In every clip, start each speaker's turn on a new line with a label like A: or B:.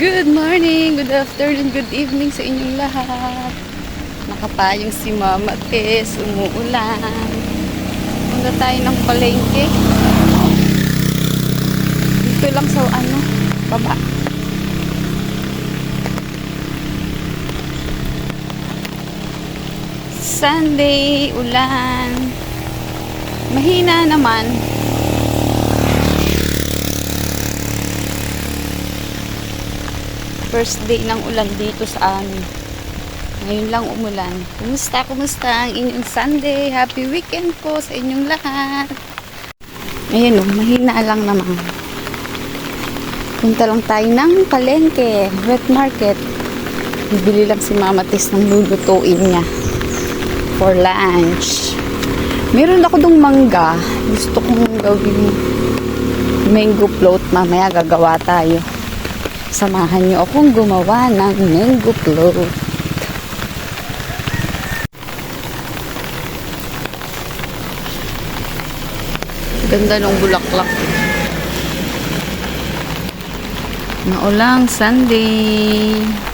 A: Good morning, good afternoon, good evening sa inyong lahat. Nakapayong si Mama Tess, umuulan. Punta tayo ng palengke. Dito lang sa ano, baba. Sunday, ulan. Mahina naman. First day ng ulan dito sa amin. Ngayon lang umulan. Kumusta, kumusta ang inyong Sunday? Happy weekend po sa inyong lahat. Ayun o, mahina lang naman. Punta lang tayo ng palengke, wet market. Bibili lang si Mama Tis ng lulutuin niya for lunch. Meron ako dong mangga. Gusto kong gawin mango float. Mamaya gagawa tayo. Samahan niyo akong gumawa ng mango float. Ganda ng bulaklak. Naulang Sunday.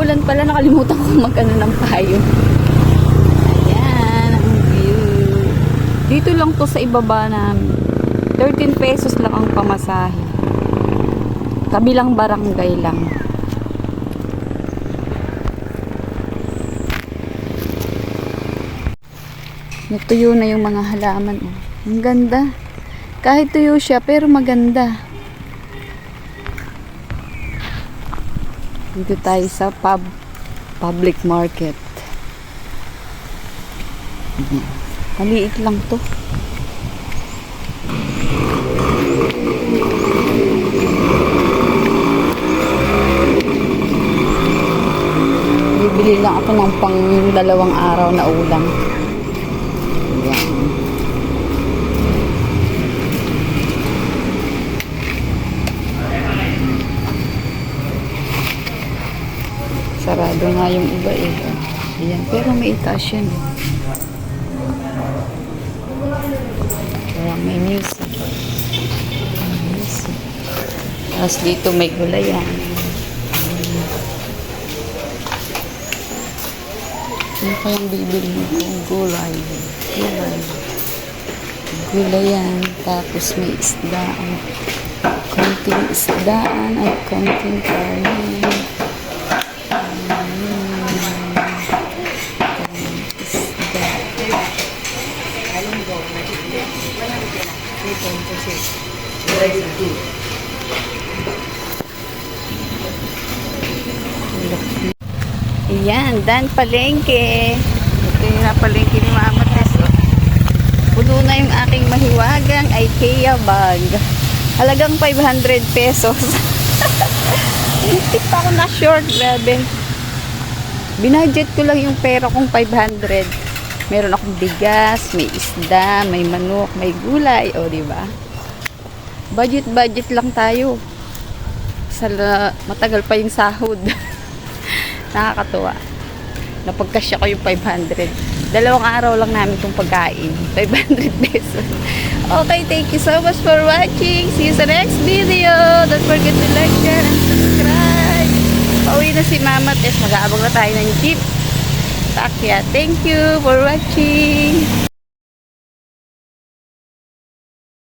A: Umuulan pala. Nakalimutan ko mag-ano ng payo. Ayan ang view. Dito lang to sa ibaba namin. 13 pesos lang ang pamasahe. Kabilang barangay lang. Natuyo na yung mga halaman. Oh. Ang ganda. Kahit tuyo siya, pero maganda. Dito tayo sa pub, public market. Maliit lang to. Bibili lang ako ng pang dalawang araw na ulam. Ayan. Sarado nga yung iba eh. Ayan. Pero may itaas yan. Kaya may music. May music. Tapos dito may gulayan. Ano kayang bibili kong gulay? Gulay. Gulayan. Tapos may isdaan. Konting isdaan at konting karne. Isda. Ayan, Dan Palengke. Ito yung napalengke ni Mama Tess. oh. Puno na yung aking mahiwagang IKEA bag. Halagang 500 pesos. Hindi pa ako na short, grabe. Binudget ko lang yung pera kong 500. Meron akong bigas, may isda, may manok, may gulay, o di ba? Budget budget lang tayo. Sa matagal pa yung sahod. Nakakatuwa. Napagkasya ko yung 500. Dalawang araw lang namin itong pagkain. 500 pesos. Okay, thank you so much for watching. See you sa next video. Don't forget to like, share, and subscribe. Pauwi na si Mama Tess. Mag-aabang na tayo ng jeep. Takya. Thank you for watching.